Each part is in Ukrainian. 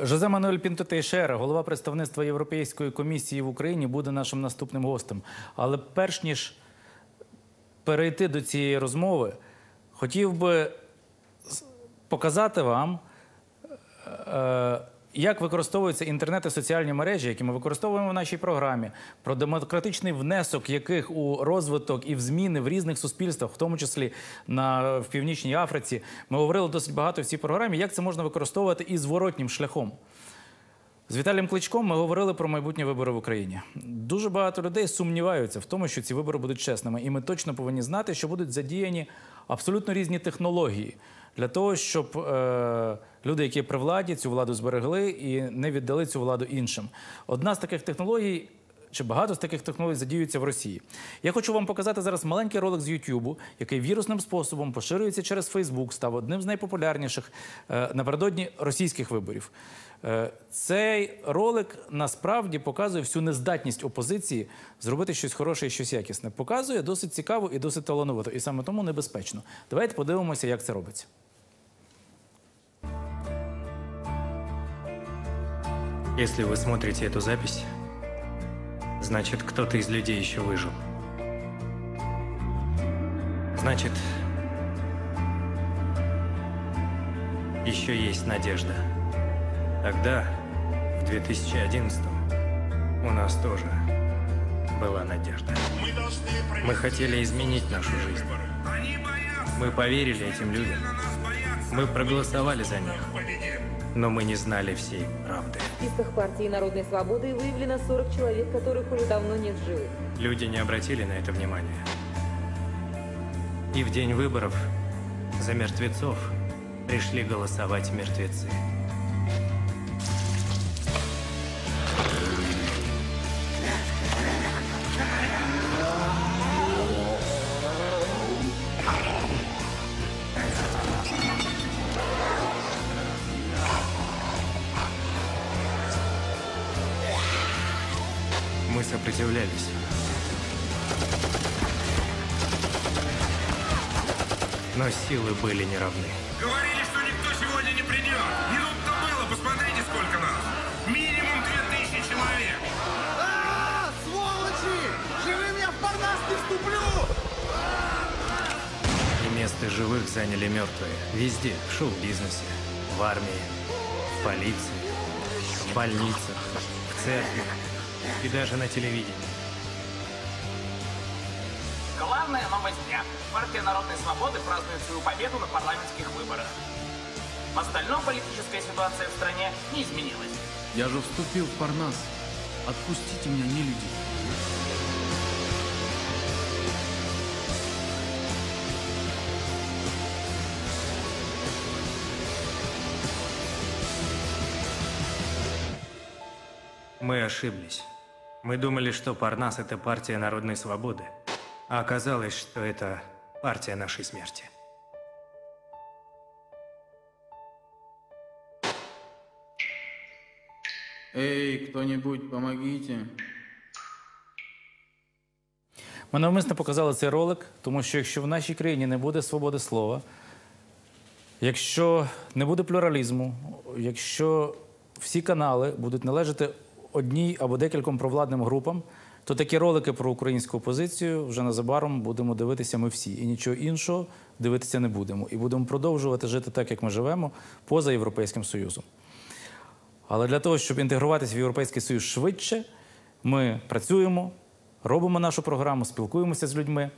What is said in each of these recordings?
Жозе Мануель Пінто Тейшера, голова представництва Європейської комісії в Україні, буде нашим наступним гостем. Але перш ніж перейти до цієї розмови, хотів би показати вам, е, як використовуються інтернет і соціальні мережі, які ми використовуємо в нашій програмі, про демократичний внесок яких у розвиток і в зміни в різних суспільствах, в тому числі на, в Північній Африці. Ми говорили досить багато в цій програмі, як це можна використовувати і зворотнім шляхом. З Віталієм Кличком ми говорили про майбутні вибори в Україні. Дуже багато людей сумніваються в тому, що ці вибори будуть чесними, і ми точно повинні знати, що будуть задіяні абсолютно різні технології для того, щоб е, люди, які при владі, цю владу зберегли і не віддали цю владу іншим. Одна з таких технологій. Чи багато з таких технологій задіються в Росії? Я хочу вам показати зараз маленький ролик з Ютубу, який вірусним способом поширюється через Фейсбук, став одним з найпопулярніших е, напередодні російських виборів. Е, Цей ролик насправді показує всю нездатність опозиції зробити щось хороше і щось якісне. Показує досить цікаво і досить талановито, і саме тому небезпечно. Давайте подивимося, як це робиться. Если вы смотрите эту запись, значит, кто-то из людей еще выжил. Значит, еще есть надежда. Тогда, в 2011 у нас тоже была надежда. Мы хотели изменить нашу жизнь. Мы поверили этим людям. Мы проголосовали за них. Но мы не знали всей правды. В списках партии Народной Свободы выявлено 40 человек, которых уже давно нет в живых. Люди не обратили на это внимания. И в день выборов за мертвецов пришли голосовать мертвецы. Живых заняли мертвые. Везде. В шоу-бизнесе, в армии, в полиции, в больницах, в церкви и даже на телевидении. Главная новость дня. Партия Народной Свободы празднует свою победу на парламентских выборах. В остальном политическая ситуация в стране не изменилась. Я же вступил в Парнас. Отпустите меня, не люди. Мы ошиблись. Мы думали, что Парнас – это партия народной свободы. А оказалось, что это партия нашей смерти. Эй, кто-нибудь, помогите. Ми навмисно показали цей ролик, тому що якщо в нашій країні не буде свободи слова, якщо не буде плюралізму, якщо всі канали будуть належати одній або декільком провладним групам, то такі ролики про українську опозицію вже незабаром будемо дивитися ми всі. І нічого іншого дивитися не будемо. І будемо продовжувати жити так, як ми живемо, поза Європейським Союзом. Але для того, щоб інтегруватися в Європейський Союз швидше, ми працюємо, робимо нашу програму, спілкуємося з людьми.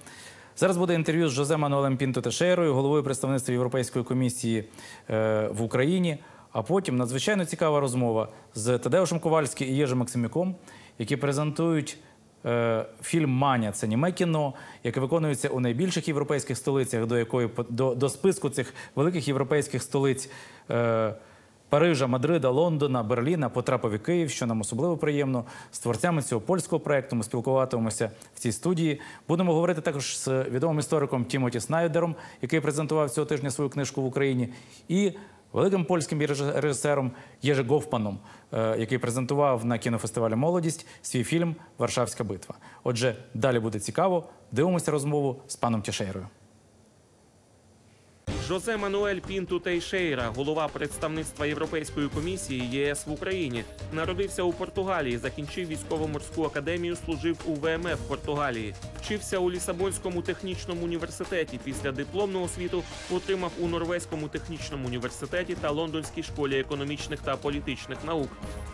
Зараз буде інтерв'ю з Жозе Мануелем Пінто Тешейрою, головою представництва Європейської комісії е, в Україні. А потім надзвичайно цікава розмова з Тадеушем Ковальським і Єжем Максимюком, які презентують е, фільм Маня. Це німе кіно, яке виконується у найбільших європейських столицях, до якої до, до списку цих великих європейських столиць. Е, Парижа, Мадрида, Лондона, Берліна потрапив і Київ, що нам особливо приємно. З творцями цього польського проекту ми спілкуватимемося в цій студії. Будемо говорити також з відомим істориком Тімоті Снайдером, який презентував цього тижня свою книжку в Україні, і великим польським реж- режисером Єже Говпаном, е, який презентував на кінофестивалі Молодість свій фільм Варшавська битва. Отже, далі буде цікаво. Дивимося розмову з паном Тішейрою. Жозе Мануель Пінту Тейшейра, голова представництва Європейської комісії ЄС в Україні, народився у Португалії, закінчив військово-морську академію, служив у ВМФ Португалії, вчився у Лісабонському технічному університеті. Після дипломного освіту отримав у Норвезькому технічному університеті та Лондонській школі економічних та політичних наук.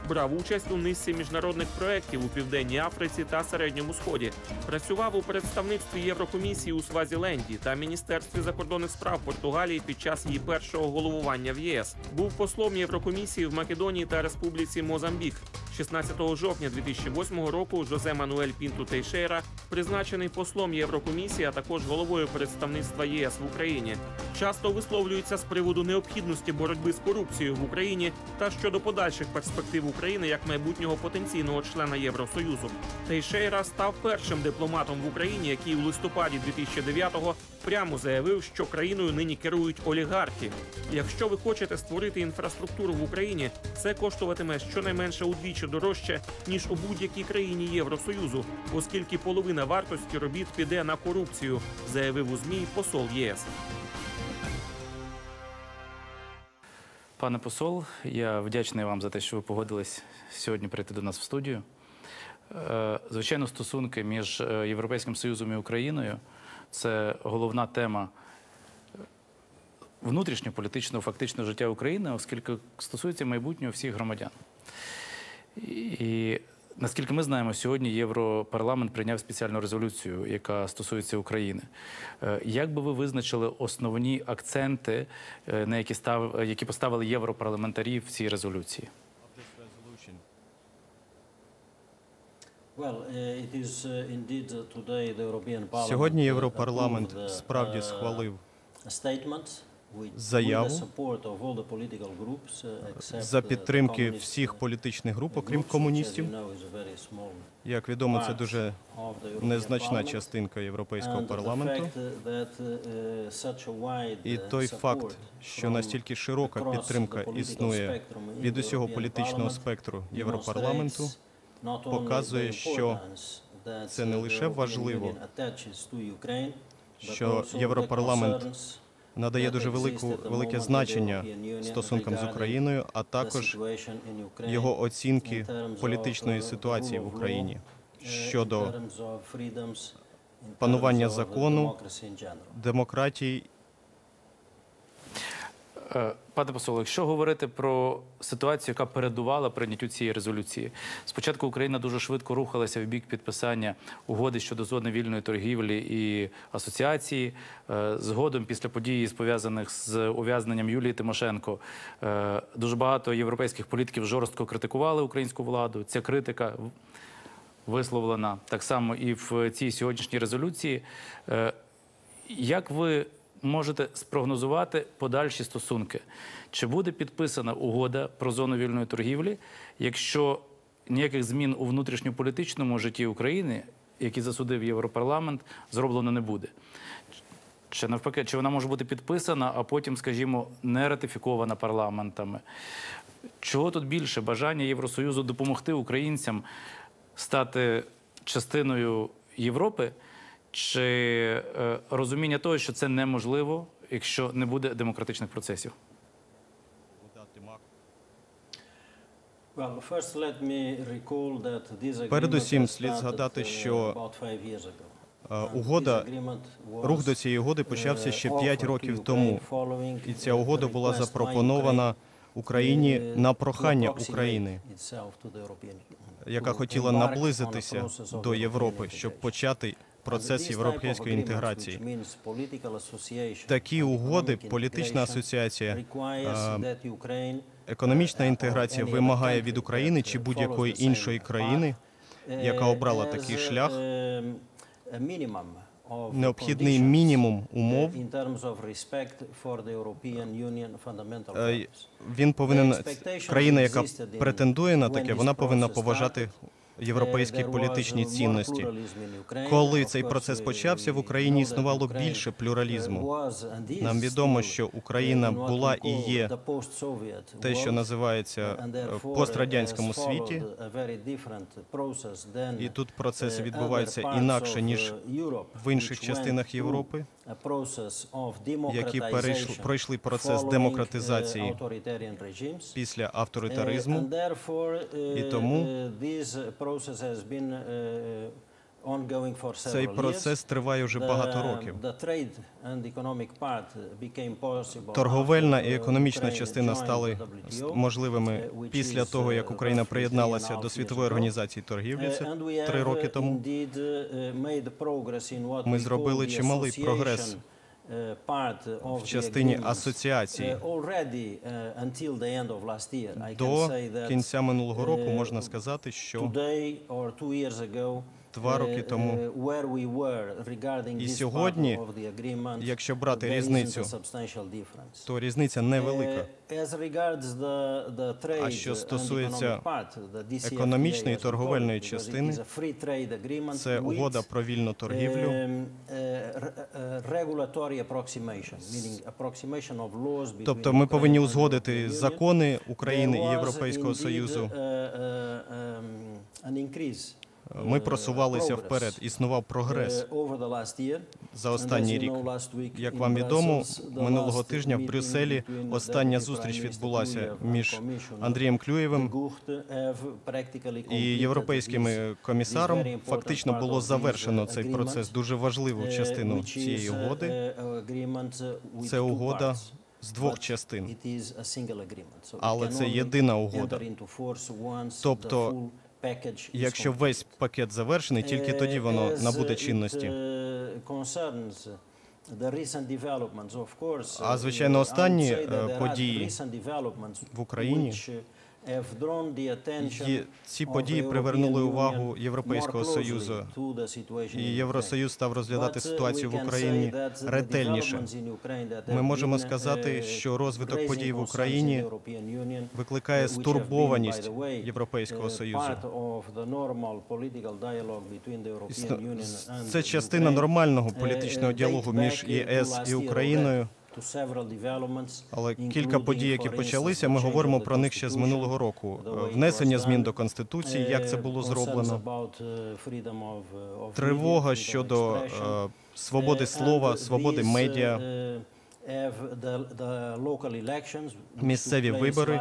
Брав участь у низці міжнародних проєктів у Південній Африці та Середньому Сході. Працював у представництві Єврокомісії у Свазіленді та Міністерстві закордонних справ Португалії під час її першого головування в ЄС. Був послом Єврокомісії в Македонії та Республіці Мозамбік. 16 жовтня 2008 року Жозе Мануель Пінту Тейшейра призначений послом Єврокомісії, а також головою представництва єС в Україні. Часто висловлюється з приводу необхідності боротьби з корупцією в Україні та щодо подальших перспектив України як майбутнього потенційного члена Євросоюзу. Тейшейра став першим дипломатом в Україні, який у листопаді 2009-го прямо заявив, що країною нині керують олігархи. Якщо ви хочете створити інфраструктуру в Україні, це коштуватиме щонайменше удвічі дорожче ніж у будь-якій країні Євросоюзу, оскільки половина вартості робіт піде на корупцію, заявив у змі посол ЄС. Пане посол, я вдячний вам за те, що ви погодились сьогодні прийти до нас в студію. Е, Звичайно, стосунки між е, Європейським Союзом і Україною це головна тема е, внутрішньополітичного фактичного життя України, оскільки стосується майбутнього всіх громадян. І наскільки ми знаємо, сьогодні Європарламент прийняв спеціальну резолюцію, яка стосується України. Е, Як би ви визначили основні акценти, е, на які став які поставили європарламентарі в цій резолюції? Сьогодні Європарламент справді схвалив заяву за підтримки всіх політичних груп, окрім комуністів. Як відомо, це дуже незначна частинка європейського парламенту. І той факт, що настільки широка підтримка існує від усього політичного спектру Європарламенту, показує, що це не лише важливо, що Європарламент надає дуже велику велике значення стосункам з Україною, а також його оцінки політичної ситуації в Україні щодо панування закону, демократії Пане посол, якщо говорити про ситуацію, яка передувала прийняттю цієї резолюції, спочатку Україна дуже швидко рухалася в бік підписання угоди щодо зони вільної торгівлі і асоціації. Е, Згодом, після подій, пов'язаних з ув'язненням Юлії Тимошенко, е, дуже багато європейських політиків жорстко критикували українську владу. Ця критика висловлена так само і в цій сьогоднішній резолюції. Е, Як ви можете спрогнозувати подальші стосунки? Чи буде підписана угода про зону вільної торгівлі, якщо ніяких змін у внутрішньополітичному житті України, які засудив Європарламент, зроблено не буде? Чи навпаки, чи вона може бути підписана, а потім, скажімо, не ратифікована парламентами? Чого тут більше бажання Євросоюзу допомогти українцям стати частиною Європи, чи е, розуміння того, що це неможливо, якщо не буде демократичних процесів? Передусім слід згадати, що е, угода, рух до цієї угоди почався ще 5 років тому, і ця угода була запропонована Україні на прохання України, яка хотіла наблизитися до Європи, щоб почати процес європейської інтеграції. Такі угоди, політична асоціація, е, економічна інтеграція вимагає від України чи будь-якої іншої країни, яка обрала такий шлях, необхідний мінімум умов. Е, Він повинен країна, яка претендує на таке, вона повинна поважати європейські політичні цінності. Коли цей процес почався, в Україні існувало більше плюралізму. Нам відомо, що Україна була і є те, що називається е, в пострадянському світі, і тут процеси відбуваються інакше ніж в інших частинах Європи, які перейшли пройшли процес демократизації після авторитаризму. І тому цей Цей процес триває вже багато років. Торговельна і економічна частина стали можливими після того, як Україна приєдналася до світової організації торгівлі. Це три роки тому. Ми зробили чималий прогрес в частині асоціації. До кінця минулого року можна сказати, що два роки тому І сьогодні, сьогодні, якщо брати різницю, то різниця невелика. А що стосується економічної і торговельної частини, Це угода про вільну торгівлю. Тобто ми повинні узгодити закони України і Європейського Союзу. Ми просувалися вперед, існував прогрес за останній рік. Як вам відомо, минулого тижня в Брюсселі остання зустріч відбулася між Андрієм Клюєвим і європейським комісаром. Фактично було завершено цей процес. Дуже важливу частину цієї угоди. Це угода з двох частин. але це єдина угода. Тобто, Якщо весь пакет завершений, тільки тоді воно набуде чинності. А звичайно, останні е, події В Україні Є- ці події привернули увагу Європейського Союзу, і Євросоюз став розглядати ситуацію в Україні ретельніше. Ми можемо сказати, що розвиток подій в Україні викликає стурбованість Європейського Союзу. Це частина нормального політичного діалогу між ЄС і Україною. Але кілька подій, які почалися, ми говоримо про них ще з минулого року. Внесення змін до конституції, як це було зроблено, тривога щодо е, свободи слова, свободи медіа, місцеві вибори,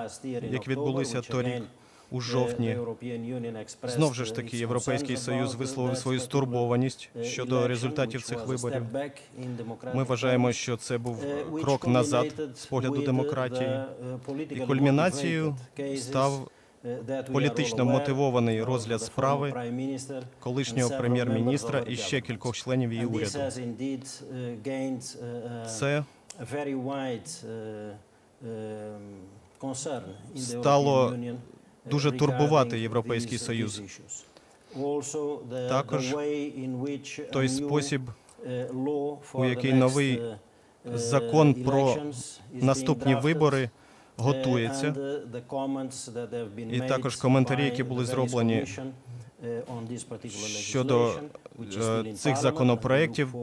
які відбулися торік у жовтні. Знов же ж таки, Європейський Союз висловив свою стурбованість щодо результатів цих виборів. Ми вважаємо, що це був крок назад з погляду демократії, і кульмінацією став політично мотивований розгляд справи колишнього прем'єр-міністра і ще кількох членів її уряду. Це стало дуже турбувати Європейський Союз. Також той спосіб, у який новий закон про наступні вибори готується, і також коментарі, які були зроблені щодо е, цих законопроєктів.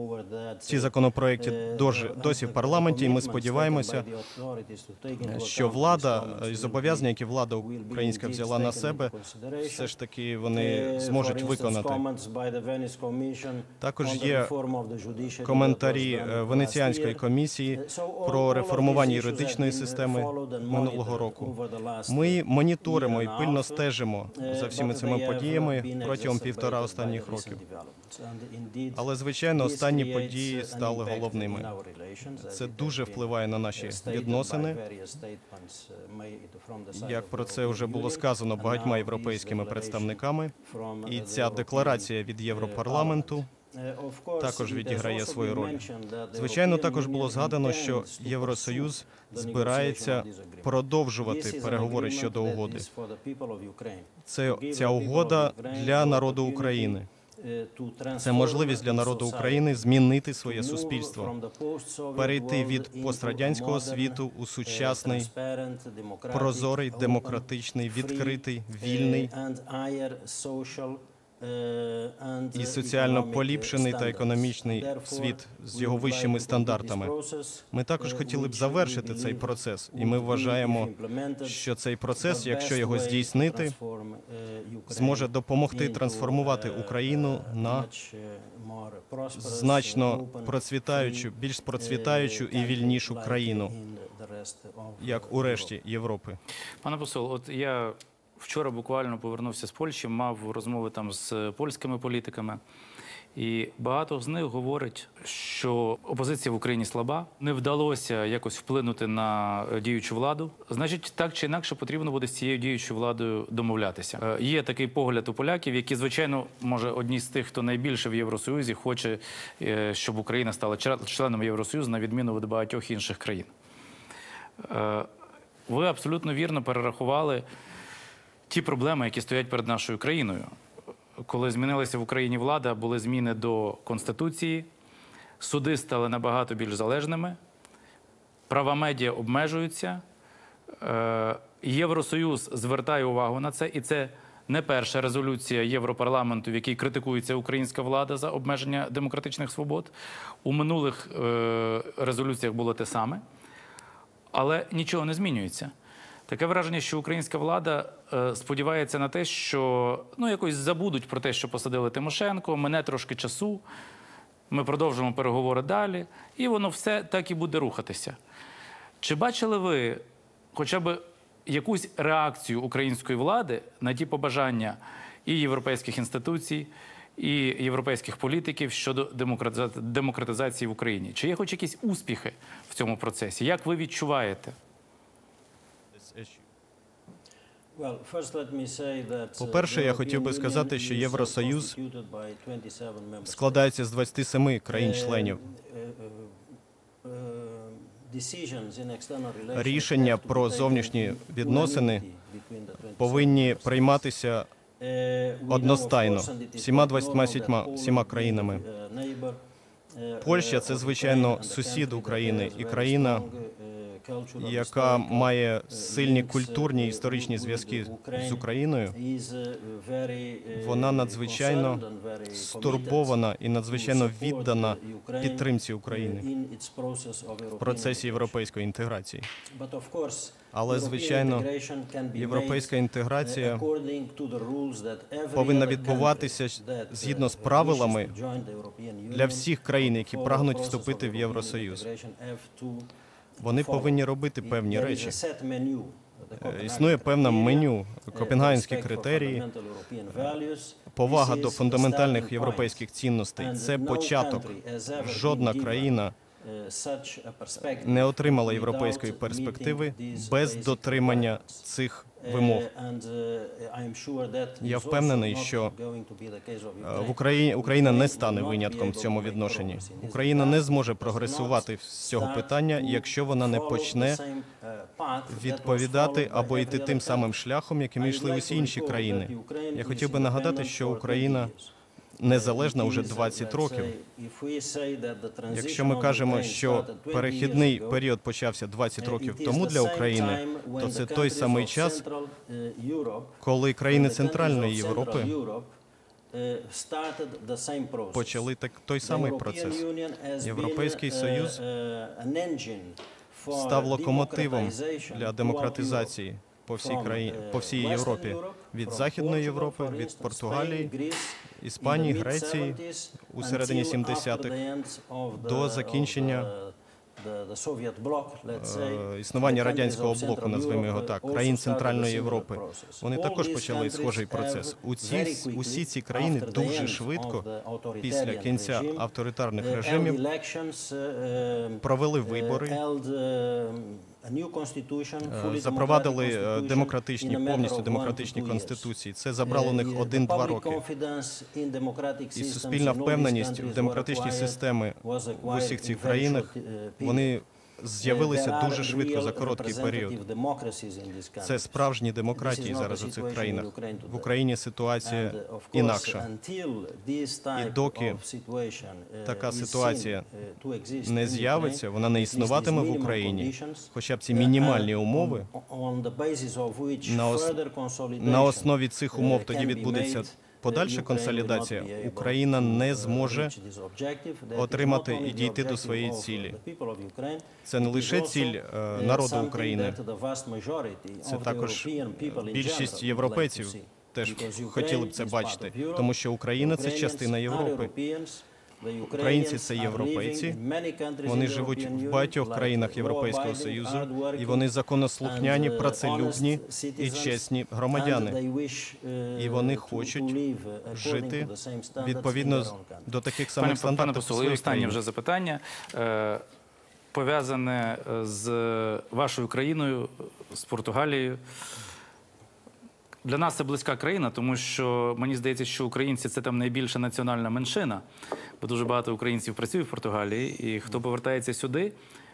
Ці законопроекти досі в парламенті, і ми сподіваємося, що влада е, і зобов'язання, які влада українська взяла на себе, все ж таки вони зможуть виконати. Також є коментарі е, Венеціанської комісії про реформування юридичної системи минулого року. Ми моніторимо і пильно стежимо за всіми цими подіями протягом півтора останніх років. Але звичайно, останні події стали головними. Це дуже впливає на наші відносини. Як про це вже було сказано багатьма європейськими представниками, і ця декларація від Європарламенту також відіграє свою роль. Звичайно, також було згадано, що Євросоюз збирається продовжувати переговори щодо угоди. Це ця угода для народу України. Це можливість для народу України змінити своє суспільство, перейти від пострадянського світу у сучасний, прозорий, демократичний, відкритий, вільний і соціально поліпшений та економічний світ з його вищими стандартами. Ми також хотіли б завершити цей процес, і ми вважаємо, що цей процес, якщо його здійснити, зможе допомогти трансформувати Україну на значно процвітаючу, більш процвітаючу і вільнішу країну, як у решті Європи. Пане посол, от я вчора буквально повернувся з Польщі, мав розмови там з польськими політиками. І багато з них говорять, що опозиція в Україні слаба, не вдалося якось вплинути на е, діючу владу. Значить, так чи інакше потрібно буде з цією діючою владою домовлятися. Е, Є такий погляд у поляків, які, звичайно, може одні з тих, хто найбільше в Євросоюзі хоче, е, щоб Україна стала членом Євросоюзу, на відміну від багатьох інших країн. Е, Ви абсолютно вірно перерахували ті проблеми, які стоять перед нашою країною. Коли змінилася в Україні влада, були зміни до Конституції, суди стали набагато більш залежними, права медіа обмежуються. Е, Євросоюз звертає увагу на це, і це не перша резолюція Європарламенту, в якій критикується українська влада за обмеження демократичних свобод. У минулих е, резолюціях було те саме, але нічого не змінюється. Таке враження, що українська влада е, сподівається на те, що ну якось забудуть про те, що посадили Тимошенко, мене трошки часу. Ми продовжимо переговори далі, і воно все так і буде рухатися. Чи бачили ви хоча б якусь реакцію української влади на ті побажання і європейських інституцій, і європейських політиків щодо демократизації в Україні? Чи є хоч якісь успіхи в цьому процесі? Як ви відчуваєте? По-перше, я хотів би сказати, що Євросоюз складається з 27 країн-членів. Рішення про зовнішні відносини повинні прийматися одностайно всіма 27 країнами. Польща це звичайно сусід України і країна, яка має сильні культурні і історичні зв'язки з Україною. Вона надзвичайно стурбована і надзвичайно віддана підтримці України в процесі європейської інтеграції. Але звичайно, європейська інтеграція повинна відбуватися згідно з правилами для всіх країн, які прагнуть вступити в Євросоюз. Вони повинні робити певні речі. Е, Існує певне меню, копенгагенські критерії, повага до фундаментальних європейських цінностей. Це початок. Жодна країна не отримала європейської перспективи без дотримання цих вимог. Я впевнений, що Е, в Україні Україна не стане винятком в цьому відношенні. Україна не зможе прогресувати з цього питання, якщо вона не почне відповідати або йти тим самим шляхом, яким йшли усі інші країни. Я хотів би нагадати, що Україна незалежна уже 20 років. Якщо ми кажемо, що перехідний період почався 20 років тому для України, то це той самий час, коли країни Центральної Європи почали так той самий процес. Європейський Союз став локомотивом для демократизації по всій країні по всій Європі від Західної Європи, від Португалії, Іспанії, Греції у середині 70-х до закінчення е, існування радянського блоку, назвемо його так, країн Центральної Європи. Вони також почали схожий процес. У ці усі ці країни дуже швидко після кінця авторитарних режимів провели вибори. Е, Запровадили е, демократичні, повністю демократичні конституції. Це забрало у них один-два роки. І суспільна впевненість в демократичній системі в усіх цих країнах вони з'явилися дуже швидко за короткий період. Це справжні демократії зараз у цих країнах. В Україні ситуація інакша. І доки Така ситуація не з'явиться, вона не існуватиме в Україні. Хоча б ці мінімальні умови на основі цих умов тоді відбудеться подальша консолідація. Україна не зможе отримати і дійти до своєї цілі. Це не лише ціль е, народу України, це також е, більшість європейців теж хотіли б це бачити, тому що Україна це частина Європи. Українці це європейці. Вони живуть в багатьох країнах Європейського союзу, і вони законослухняні, працелюбні і чесні громадяни. І вони хочуть жити відповідно до таких самих пане стандартів посол, і останнє вже запитання. Е, пов'язане е, з вашою країною, з Португалією. Для нас це близька країна, тому що мені здається, що українці це там найбільша національна меншина, бо дуже багато українців працює в Португалії, і хто повертається сюди,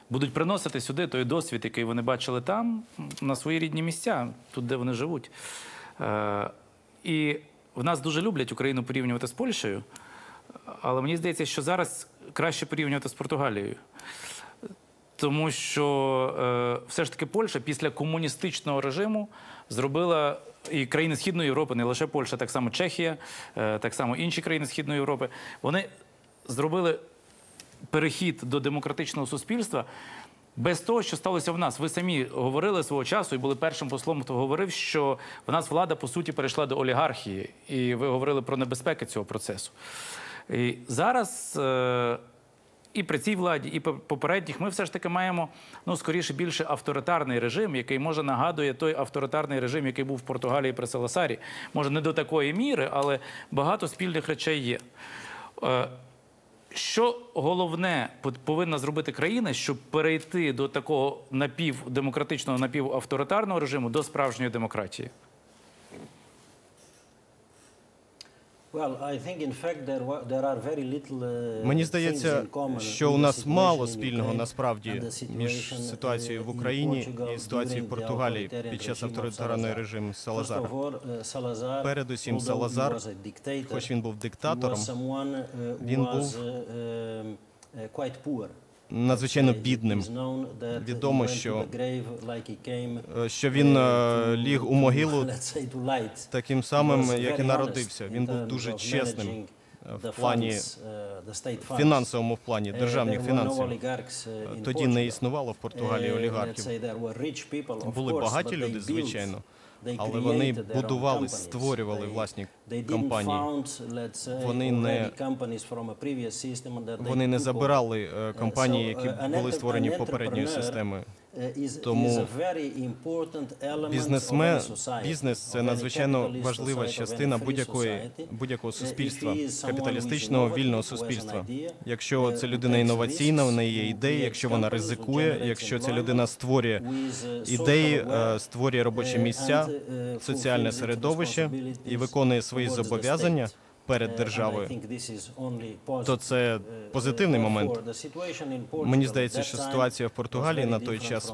будуть приносити сюди той досвід, який вони бачили там, на свої рідні місця, тут, де вони живуть. Е, і в нас дуже люблять Україну порівнювати з Польщею, але мені здається, що зараз краще порівнювати з Португалією. Тому що е, все ж таки Польща після комуністичного режиму зробила і країни Східної Європи, не лише Польща, так само Чехія, е, так само інші країни Східної Європи. Вони зробили перехід до демократичного суспільства без того, що сталося в нас. Ви самі говорили свого часу і були першим послом, хто говорив, що в нас влада по суті перейшла до олігархії, і ви говорили про небезпеки цього процесу. І зараз. Е, і при цій владі, і по- попередніх ми все ж таки маємо ну скоріше більше авторитарний режим, який може нагадує той авторитарний режим, який був в Португалії при Саласарі. Може не до такої міри, але багато спільних речей є. Е, Що головне повинна зробити країна, щоб перейти до такого напівдемократичного, напівавторитарного режиму до справжньої демократії? Мені здається, що у нас мало спільного насправді між ситуацією в Україні і ситуацією в Португалії під час авторитарного режиму Салазара. Передусім, Салазар, хоч він був диктатором, він був надзвичайно бідним. Відомо, що, е, що він е, ліг у могилу таким самим, як і народився. Він був дуже чесним е, в плані в фінансовому плані, державних фінансів. Тоді не існувало в Португалії олігархів. Були багаті люди, звичайно, але вони будували, створювали власні компанії. Вони не, вони не забирали е, компанії, які були створені попередньою системою. Тому бізнесмен, бізнес це надзвичайно важлива частина будь-якої будь-якого суспільства, капіталістичного вільного суспільства. Якщо це людина інноваційна, у неї є ідеї, якщо вона ризикує, якщо ця людина створює ідеї, е, створює робочі місця, соціальне середовище і виконує свої зобов'язання перед державою, то це позитивний момент. Мені здається, що ситуація в Португалії на той час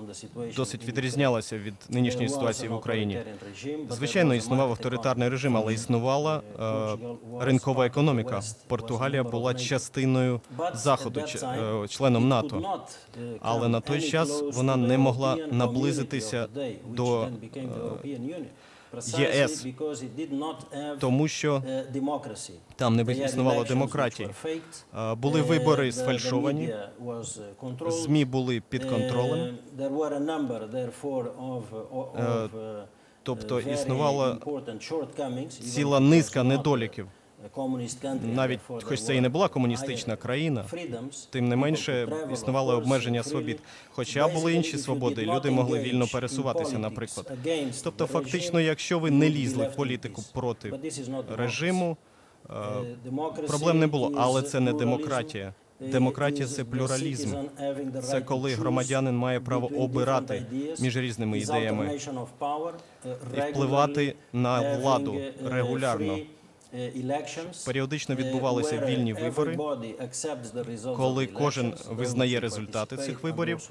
досить відрізнялася від нинішньої ситуації в Україні. Звичайно, існував авторитарний режим, але існувала е, ринкова економіка. Португалія була частиною заходу, е, членом НАТО. Але на той час вона не могла наблизитися до е, ЄС, тому що там не існувало демократії. Е, Були вибори сфальшовані, ЗМІ були під контролем. Е, Тобто існувала ціла низка недоліків. Навіть хоч це і не була комуністична країна, тим не менше існували обмеження свобід. Хоча були інші свободи, люди могли вільно пересуватися, наприклад. Тобто, фактично, якщо ви не лізли в політику проти режиму, е, проблем не було, але це не демократія. Демократія це плюралізм. Це коли громадянин має право обирати між різними ідеями і впливати на владу регулярно. Періодично відбувалися вільні вибори, коли кожен визнає результати цих виборів.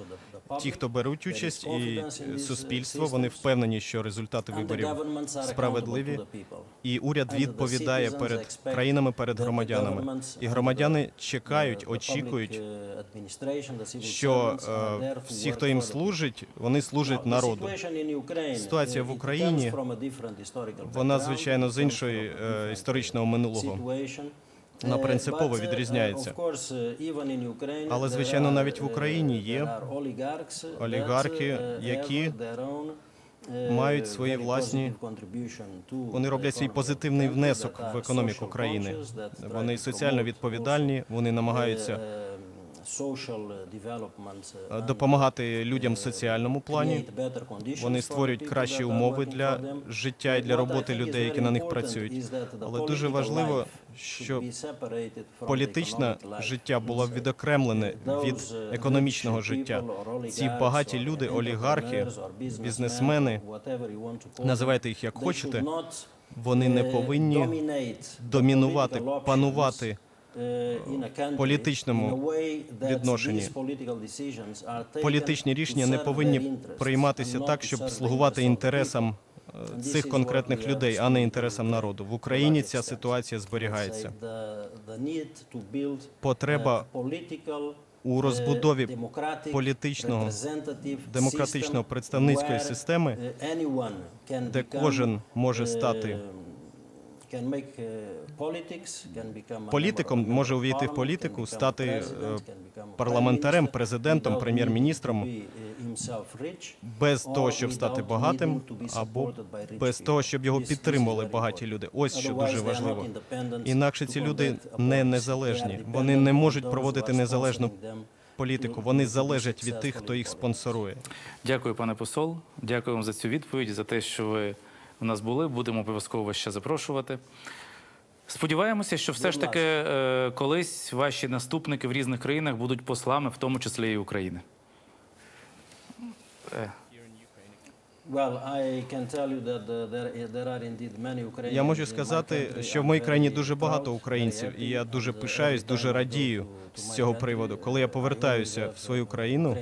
Ті, хто беруть участь, і суспільство, вони впевнені, що результати виборів справедливі, і уряд відповідає перед країнами, перед громадянами. І громадяни чекають, очікують, що е, всі, хто їм служить, вони служать народу. Ситуація в Україні вона звичайно з іншої е, історичного минулого. Вона принципово відрізняється. Але, звичайно, навіть в Україні є олігархи, які мають свої власні. Вони роблять свій позитивний внесок в економіку країни. Вони соціально відповідальні, вони намагаються е, допомагати людям в соціальному плані. Вони створюють кращі умови для життя і для роботи людей, які на них працюють. Але дуже важливо, щоб політичне життя було відокремлене від економічного життя. Ці багаті люди, олігархи, бізнесмени, називайте їх як хочете. Вони не повинні домінувати, панувати політичному відношенні. Політичні рішення не повинні прийматися так, щоб слугувати інтересам е, цих конкретних людей, а не інтересам народу. В Україні ця ситуація зберігається. Потреба у розбудові політичного демократичного представницької системи, де кожен може стати політиком, може увійти в політику, стати е, парламентарем, президентом, прем'єр-міністром без того, щоб стати багатим, або без того, щоб його підтримували багаті люди. Ось що дуже важливо. Інакше ці люди не незалежні. Вони не можуть проводити незалежну політику. Вони залежать від тих, хто їх спонсорує. Дякую, пане посол. Дякую вам за цю відповідь, за те, що ви у нас були. Будемо обов'язково ще запрошувати. Сподіваємося, що все ж таки е, колись ваші наступники в різних країнах будуть послами, в тому числі і України. Е, Я можу сказати, що в моїй країні дуже багато українців, і я дуже пишаюсь, дуже радію з цього приводу. Коли я повертаюся в свою країну,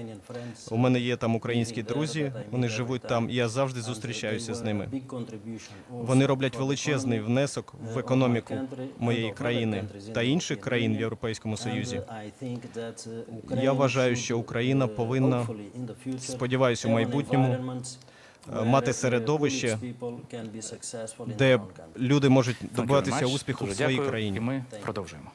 у мене є там українські друзі, вони живуть там, і я завжди зустрічаюся з ними. Вони роблять величезний внесок в економіку моєї країни та інших країн в Європейському Союзі. Я вважаю, що Україна повинна, сподіваюся, у майбутньому мати середовище, де люди можуть добиватися успіху в своїй країні. Ми продовжуємо.